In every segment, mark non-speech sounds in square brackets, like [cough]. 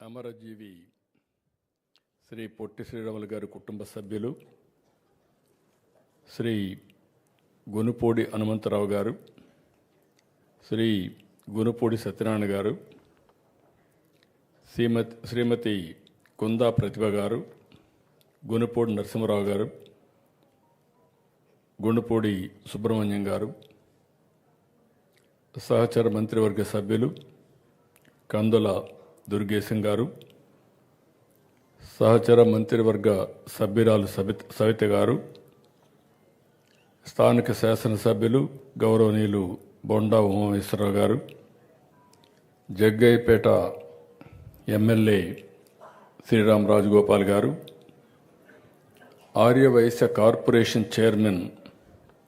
అమరజీవి శ్రీ పొట్టి శ్రీరాములు గారి కుటుంబ సభ్యులు శ్రీ గునుపూడి హనుమంతరావు గారు శ్రీ గునుపూడి సత్యనారాయణ గారు శ్రీమతి శ్రీమతి కుందా ప్రతిభ గారు గునుపూడి నరసింహరావు గారు గుండుపూడి సుబ్రహ్మణ్యం గారు సహచర మంత్రివర్గ సభ్యులు కందుల దుర్గేశం గారు సహచర మంత్రివర్గ సభ్యురాలు సబిత సవిత గారు స్థానిక శాసనసభ్యులు గౌరవనీయులు బొండా ఉమామేశ్వరరావు గారు జగ్గయ్యపేట ఎమ్మెల్యే శ్రీరామ్ రాజగోపాల్ గారు ఆర్యవైశ్య కార్పొరేషన్ చైర్మన్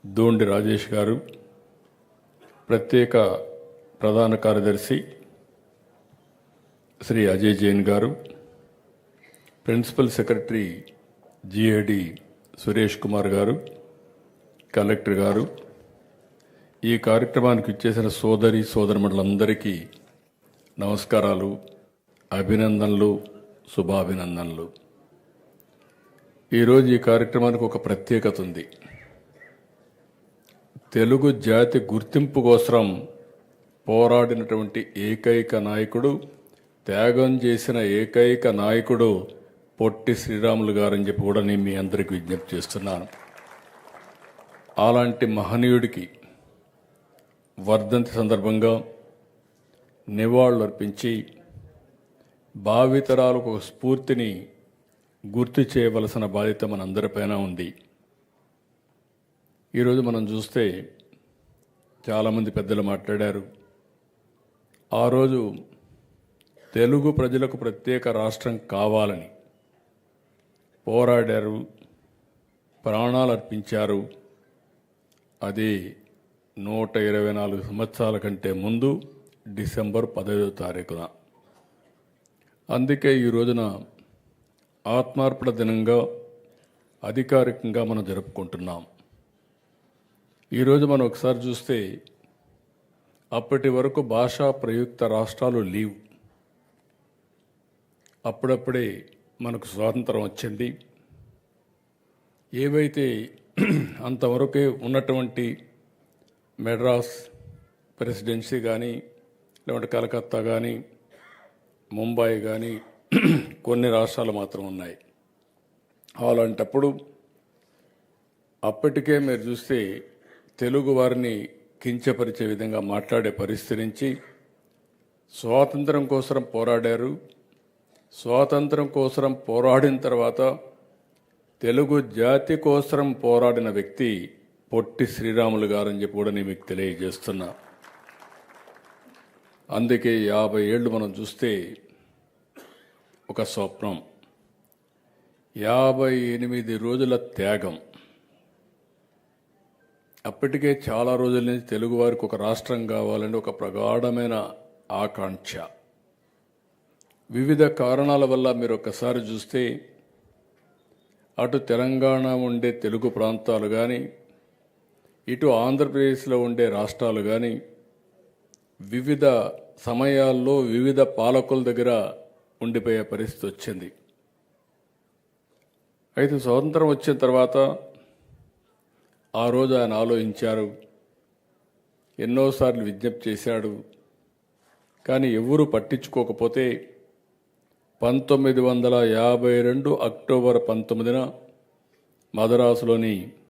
దోండి రాజేష్ గారు ప్రత్యేక ప్రధాన కార్యదర్శి శ్రీ అజయ్ జైన్ గారు principal secretary GAD Suresh Kumar గారు కలెక్టర్ గారు ఈ కార్యక్రమానికి ఇచ్చేసిన సోదరి సోదరుమండలందరికీ నమస్కారాలు అభినందనలు శుభాభినందనలు. ఈరోజు ఈ కార్యక్రమానికి ఒక ప్రత్యేకత ఉంది. తెలుగు జాతి గుర్తింపు కోసం పోరాడినటువంటి ఏకైక నాయకుడు త్యాగం చేసిన ఏకైక నాయకుడు పొట్టి శ్రీరాములు గారని చెప్పి కూడా నేను మీ అందరికీ విజ్ఞప్తి చేస్తున్నాను. అలాంటి మహనీయుడికి వర్ధంతి సందర్భంగా నివాళులు అర్పించి భావితరాలకు ఒక స్ఫూర్తిని గుర్తు చేయవలసిన బాధ్యత మనందరిపైన ఉంది. ఈరోజు మనం చూస్తే చాలామంది పెద్దలు మాట్లాడారు. ఆ రోజు తెలుగు ప్రజలకు ప్రత్యేక రాష్ట్రం కావాలని పోరాడారు ప్రాణాలు అర్పించారు. అది నూట ఇరవై నాలుగు సంవత్సరాల కంటే ముందు డిసెంబర్ పదహైదో తారీఖున. అందుకే ఈ రోజున ఆత్మార్పణ దినంగా అధికారికంగా మనం జరుపుకుంటున్నాం. ఈరోజు మనం ఒకసారి చూస్తే అప్పటి వరకు భాషా ప్రయుక్త రాష్ట్రాలు లీవ్. అప్పుడప్పుడే మనకు స్వాతంత్రం వచ్చింది. ఏవైతే [clears throat] అంతవరకే ఉన్నటువంటి మెడ్రాస్ ప్రెసిడెన్సీ కానీ లేదంటే కలకత్తా కానీ ముంబై కానీ [clears throat] కొన్ని రాష్ట్రాలు మాత్రం ఉన్నాయి. అలాంటప్పుడు అప్పటికే మీరు చూస్తే తెలుగు వారిని కించపరిచే విధంగా మాట్లాడే పరిస్థితి నుంచి స్వాతంత్రం కోసం పోరాడారు. స్వాతంత్రం కోసం పోరాడిన తర్వాత తెలుగు జాతి కోసం పోరాడిన వ్యక్తి పొట్టి శ్రీరాములు గారని చెప్పి కూడా నేను మీకు తెలియజేస్తున్నా. అందుకే యాభై ఏళ్ళు మనం చూస్తే ఒక స్వప్నం. యాభై ఎనిమిది రోజుల త్యాగం. అప్పటికే చాలా రోజుల నుంచి తెలుగువారికి ఒక రాష్ట్రం కావాలని ఒక ప్రగాఢమైన ఆకాంక్ష. వివిధ కారణాల వల్ల మీరు ఒకసారి చూస్తే అటు తెలంగాణ ఉండే తెలుగు ప్రాంతాలు కానీ ఇటు ఆంధ్రప్రదేశ్లో ఉండే రాష్ట్రాలు కానీ వివిధ సమయాల్లో వివిధ పాలకుల దగ్గర ఉండిపోయే పరిస్థితి వచ్చింది. అయితే స్వతంత్రం వచ్చిన తర్వాత ఆ రోజు ఆయన ఆలోచించారు ఎన్నోసార్లు విజ్ఞప్తి చేశాడు కానీ ఎవరూ పట్టించుకోకపోతే పంతొమ్మిది వందల యాభై రెండు అక్టోబర్ పంతొమ్మిదిన మద్రాసులోని